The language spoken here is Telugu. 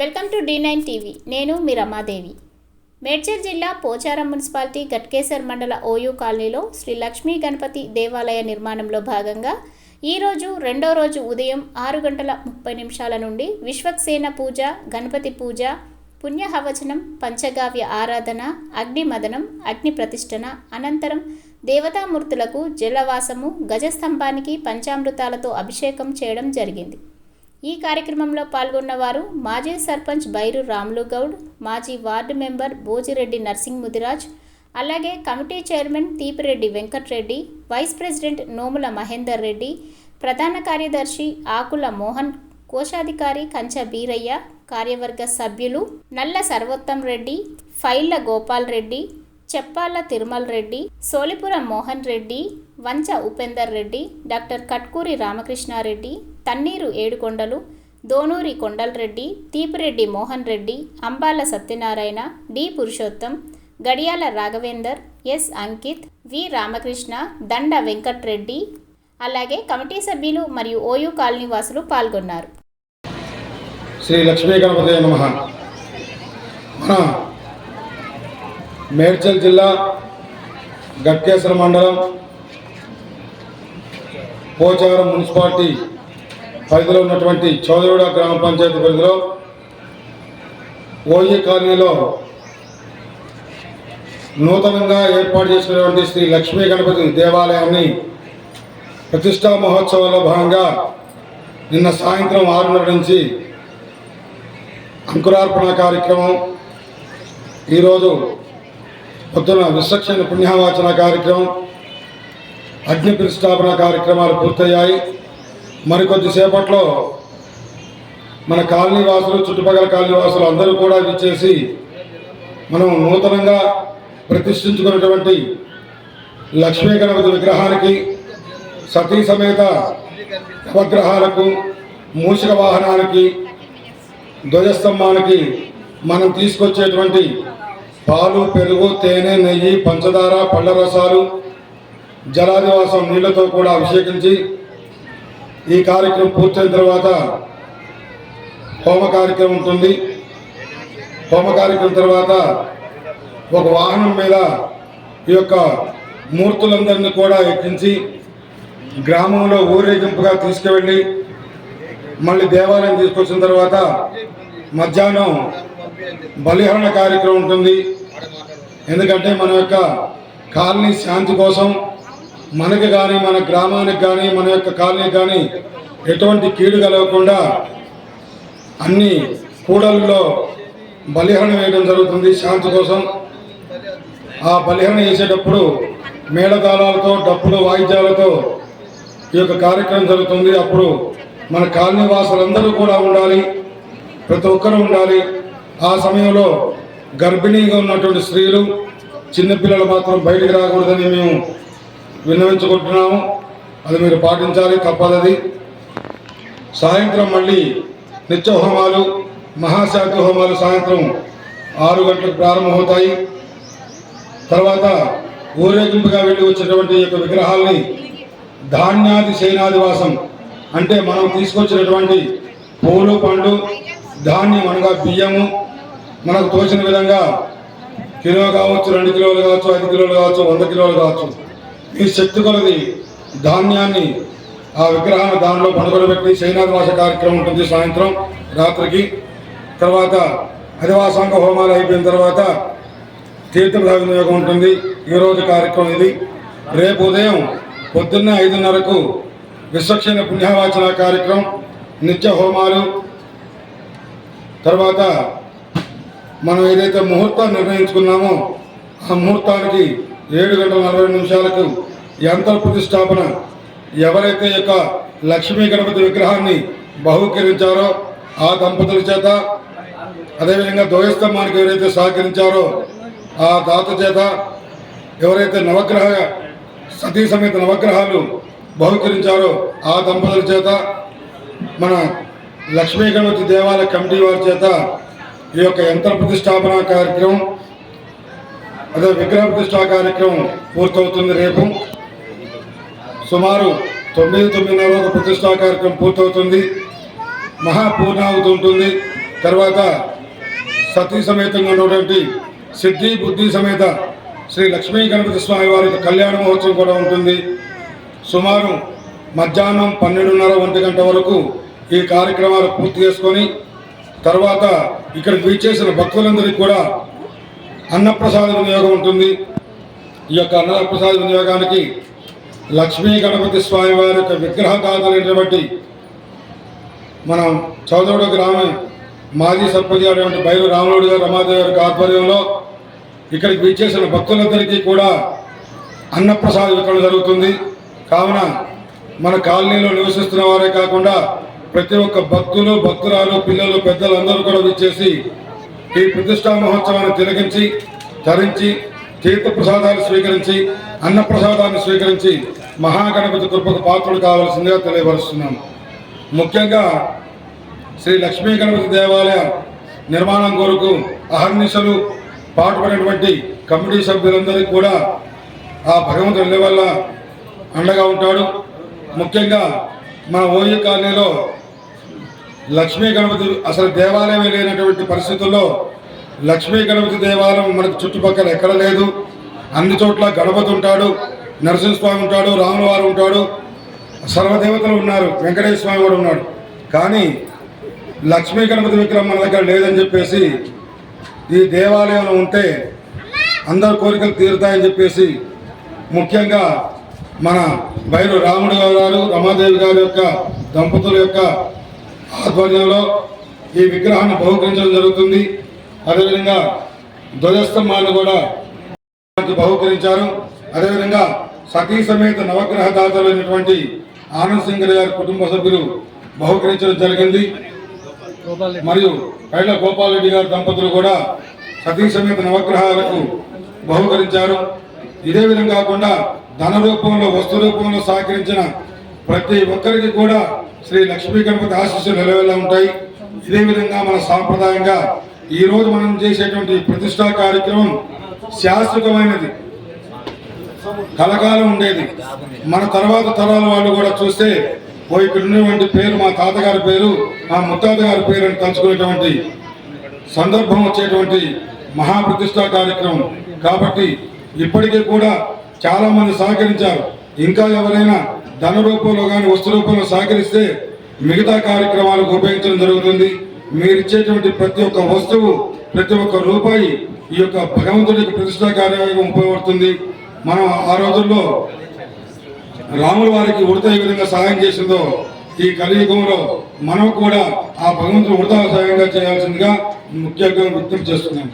Welcome to D nine TV. నేను మీ రమాదేవి. మేడ్చల్ జిల్లా పోచారం మున్సిపాలిటీ గట్కేసర్ మండల ఓయూ కాలనీలో శ్రీ లక్ష్మీ గణపతి దేవాలయ నిర్మాణంలో భాగంగా ఈరోజు రెండో రోజు ఉదయం ఆరు గంటల ముప్పై నిమిషాల నుండి విశ్వక్సేన పూజ గణపతి పూజ పుణ్యహవచనం పంచగావ్య ఆరాధన అగ్ని మదనం అగ్ని ప్రతిష్టన అనంతరం దేవతామూర్తులకు జలవాసము గజస్తంభానికి పంచామృతాలతో అభిషేకం చేయడం జరిగింది. ఈ కార్యక్రమంలో పాల్గొన్న వారు మాజీ సర్పంచ్ బైరు రాములు గౌడ్ మాజీ వార్డు మెంబర్ బోజిరెడ్డి నర్సింగ్ ముదిరాజ్ అలాగే committee chairman Teepireddy Venkatreddy vice president Nomula Mahender Reddy ప్రధాన కార్యదర్శి ఆకుల మోహన్ కోశాధికారి కంచ బీరయ్య కార్యవర్గ సభ్యులు నల్ల Sarvottam Reddy Pailla Gopal Reddy Cheppala Thirumal Reddy Solipuram Mohan Reddy Vancha Upender Reddy doctor Katkuri Ramakrishnareddy Tanneeru Yedukondalu Donuri Kondalareddy Teepireddy Mohan Reddy Ambala Satyanarayana D Purushottam Gadiyala Raghavender S Ankit V Ramakrishna Danda Venkatreddy అలాగే కమిటీ సభ్యులు మరియు ఓయూ కాలనీ వాసులు పాల్గొన్నారు. శ్రీ లక్ష్మీ గణపతి నమ. మన మేడ్చల్ జిల్లా గట్కేశ్వర మండలం పోచారం మున్సిపాలిటీ పరిధిలో ఉన్నటువంటి చౌదరిగూడ గ్రామ పంచాయతీ పరిధిలో ఓయి కాలనీలో నూతనంగా ఏర్పాటు చేసినటువంటి శ్రీ లక్ష్మీ గణపతి దేవాలయాన్ని ప్రతిష్టా మహోత్సవంలో భాగంగా నిన్న సాయంత్రం ఆరున్నర నుంచి అంకురార్పణ కార్యక్రమం ఈరోజు పొద్దున విశ్వక్షణ పుణ్యవాచన కార్యక్రమం అగ్ని ప్రతిష్టాపన కార్యక్రమాలు పూర్తయ్యాయి. మరికొద్ది సేపట్లో మన కాలనీ వాసులు చుట్టుపక్కల కాలనీ వాసులు అందరూ కూడా విచ్చేసి మనం నూతనంగా ప్రతిష్ఠించుకున్నటువంటి లక్ష్మీ గణపతి విగ్రహానికి సతీ సమేత ఉపగ్రహాలకు మూషిక వాహనానికి ధ్వజస్తంభానికి మనం తీసుకొచ్చేటువంటి పాలు పెరుగు తేనె నెయ్యి పంచదార పళ్ళ రసాలు జలాదివాసం నీళ్ళతో కూడా అభిషేకించి ఈ కార్యక్రమం పూర్తయిన తర్వాత హోమ కార్యక్రమం ఉంటుంది. హోమ కార్యక్రమం తర్వాత ఒక వాహనం మీద ఈ యొక్క మూర్తులందరినీ కూడా ఎక్కించి గ్రామంలో ఊరేగింపుగా తీసుకువెళ్ళి మళ్ళీ దేవాలయం తీసుకొచ్చిన తర్వాత మధ్యాహ్నం బలిహరణ కార్యక్రమం ఉంటుంది. ఎందుకంటే మన యొక్క కాలనీ శాంతి కోసం మనకి కానీ మన గ్రామానికి కానీ మన యొక్క కాలనీకి కానీ ఎటువంటి కీడు కలగకుండా అన్ని కూడల్లో బలిహరణ వేయడం జరుగుతుంది. శాంతి కోసం ఆ బలిహరణ చేసేటప్పుడు మేళతాళాలతో డప్పులు వాయిద్యాలతో ఈ యొక్క కార్యక్రమం జరుగుతుంది. అప్పుడు మన కాలనీ వాసులందరూ కూడా ఉండాలి. ప్రతి ఒక్కరూ ఉండాలి. ఆ సమయంలో గర్భిణీగా ఉన్నటువంటి స్త్రీలు చిన్నపిల్లలు మాత్రం బయటికి రాకూడదని మేము విన్నవించుకుంటున్నాము. అది మీరు పాటించాలి తప్పదది. సాయంత్రం మళ్ళీ నిత్య హోమాలు మహాశాంతి హోమాలు సాయంత్రం ఆరు గంటలకు ప్రారంభమవుతాయి. తర్వాత ఊరేగింపుగా వెళ్ళి వచ్చినటువంటి యొక్క విగ్రహాల్ని ధాన్యాది శయనాదివాసం అంటే మనం తీసుకొచ్చినటువంటి పూలు పండు ధాన్యం అనగా బియ్యము. మనకు తోచిన విధంగా కిలో కావచ్చు రెండు కిలోలు కావచ్చు ఐదు కిలోలు కావచ్చు వంద కిలోలు కావచ్చు. ఈ శక్తి కొలది ధాన్యాన్ని ఆ విగ్రహాన్ని దానిలో పెట్టి శయనాదివాస కార్యక్రమం ఉంటుంది సాయంత్రం రాత్రికి. తర్వాత అధివాసాంగ హోమాలు అయిపోయిన తర్వాత తీర్థప్రసాద వినియోగం ఉంటుంది. ఈరోజు కార్యక్రమం ఇది. రేపు ఉదయం పొద్దున్న ఐదున్నరకు విశ్వక్షణ పుణ్యవాచన కార్యక్రమం నిత్య హోమాలు. తర్వాత మనం ఏదైతే ముహూర్తాన్ని నిర్ణయించుకున్నామో ఆ ముహూర్తానికి ఏడు గంటల నలభై నిమిషాలకు యంత్ర ప్రతిష్టాపన ఎవరైతే యొక్క లక్ష్మీ గణపతి విగ్రహాన్ని బహుకరించారో ఆ దంపతుల చేత అదేవిధంగా ద్వయస్తంభానికి ఎవరైతే సహకరించారో ఆ దాత చేత ఎవరైతే నవగ్రహ సతీ సమేత నవగ్రహాలు బహుకరించారో ఆ దంపతుల చేత మన లక్ష్మీ గణపతి దేవాలయ కమిటీ వారి చేత ఈ యొక్క యంత్ర ప్రతిష్టాపన కార్యక్రమం అదే విగ్రహ ప్రతిష్టా కార్యక్రమం పూర్తవుతుంది రేపు. సుమారు తొమ్మిది తొమ్మిదిన్నర వరకు ప్రతిష్టా కార్యక్రమం పూర్తవుతుంది. మహాపూర్ణాహుతి ఉంటుంది. తర్వాత సతీ సమేతంగా ఉన్నటువంటి సిద్ధి బుద్ధి సమేత శ్రీ లక్ష్మీ గణపతి స్వామి వారి కళ్యాణ మహోత్సవం కూడా ఉంటుంది. సుమారు మధ్యాహ్నం పన్నెండున్నర ఒంటి గంట వరకు ఈ కార్యక్రమాలు పూర్తి చేసుకొని తర్వాత ఇక్కడ వీచేసిన భక్తులందరికీ కూడా అన్నప్రసాద వినియోగం ఉంటుంది. ఈ యొక్క అన్నప్రసాద వినియోగానికి లక్ష్మీ గణపతి స్వామి వారి యొక్క బట్టి మనం చౌదోడు గ్రామ మాజీ సర్పంచ్ అయినటువంటి బయలు రాముడు గారు రమాదేవి గారి ఆధ్వర్యంలో ఇక్కడికి విచ్చేసిన భక్తులందరికీ కూడా అన్నప్రసాద వితరణ జరుగుతుంది. కావున మన కాలనీలో నివసిస్తున్న వారే కాకుండా ప్రతి ఒక్క భక్తులు భక్తురాలు పిల్లలు పెద్దలు అందరూ కూడా విచ్చేసి ఈ ప్రతిష్టా మహోత్సవాన్ని తిలగించి ధరించి తీర్థ ప్రసాదాలు స్వీకరించి అన్న ప్రసాదాన్ని స్వీకరించి మహాగణపతి కృపకు పాత్రుడు కావాల్సిందిగా తెలియపరుస్తున్నాము ముఖ్యంగా శ్రీ లక్ష్మీ గణపతి దేవాలయ నిర్మాణం కొరకు అహర్నిశలు పాటుపడినటువంటి కమిటీ సభ్యులందరికీ కూడా ఆ భగవంతుడి వల్ల అండగా ఉంటాడు. ముఖ్యంగా మన ఓయి కాలనీలో లక్ష్మీ గణపతి అసలు దేవాలయమే లేనటువంటి పరిస్థితుల్లో లక్ష్మీ గణపతి దేవాలయం మనకు చుట్టుపక్కల ఎక్కడ లేదు. అన్ని చోట్ల గణపతి ఉంటాడు నరసింహస్వామి ఉంటాడు రాములవారు ఉంటాడు సర్వదేవతలు ఉన్నారు వెంకటేశ్వర స్వామి కూడా ఉన్నాడు. కానీ లక్ష్మీ గణపతి విగ్రహం మన దగ్గర లేదని చెప్పేసి ఈ దేవాలయంలో ఉంటే అందరి కోరికలు తీరుతాయని చెప్పేసి ముఖ్యంగా మన బయలు రాముడు గారు రమాదేవి గారి యొక్క దంపతుల యొక్క ఆధ్వర్యంలో ఈ విగ్రహాన్ని బహుకరించడం జరుగుతుంది. అదేవిధంగా ధ్వజస్తంభాన్ని కూడా బహుకరించారు. అదేవిధంగా సతీ సమేత నవగ్రహ దాతలైనటువంటి ఆనంద్ సింగ్ గారి కుటుంబ సభ్యులు బహుకరించడం జరిగింది. మరియు కైల గోపాల్ రెడ్డి గారి దంపతులు కూడా సతీ సమేత నవగ్రహాలకు బహుకరించారు. ఇదే విధంగా కాకుండా ధన రూపంలో వస్తు రూపంలో సహకరించిన ప్రతి ఒక్కరికి కూడా శ్రీ లక్ష్మీ గణపతి ఆశీస్సులు నిలవేలా ఉంటాయి. ఇదే విధంగా మన సాంప్రదాయంగా ఈరోజు మనం చేసేటువంటి ప్రతిష్టా కార్యక్రమం శాశ్వతమైనది. కలకాలం ఉండేది. మన తర్వాత తరాల వాళ్ళు కూడా చూస్తే ఓ ఇక్కడ ఉన్నటువంటి పేరు మా తాతగారి పేరు మా ముత్తాత గారి పేరు అని తలుచుకునేటువంటి సందర్భం వచ్చేటువంటి మహాప్రతిష్టా కార్యక్రమం. కాబట్టి ఇప్పటికీ కూడా చాలామంది సహకరించారు. ఇంకా ఎవరైనా ధన రూపంలో కానీ వస్తు రూపంలో సహకరిస్తే మిగతా కార్యక్రమాలకు ఉపయోగించడం జరుగుతుంది. మీరు ఇచ్చేటువంటి ప్రతి ఒక్క వస్తువు ప్రతి ఒక్క రూపాయి ఈ యొక్క భగవంతుడికి ప్రతిష్టా కార్యక్రమం ఉపయోగపడుతుంది. మనం ఆ రోజుల్లో రాముల వారికి ఉడత ఏ విధంగా సహాయం చేసిందో ఈ కలియుగంలో మనం కూడా ఆ భగవంతుడు ఉడత సహాయంగా చేయాల్సిందిగా ముఖ్యంగా విజ్ఞప్తి చేస్తున్నాం.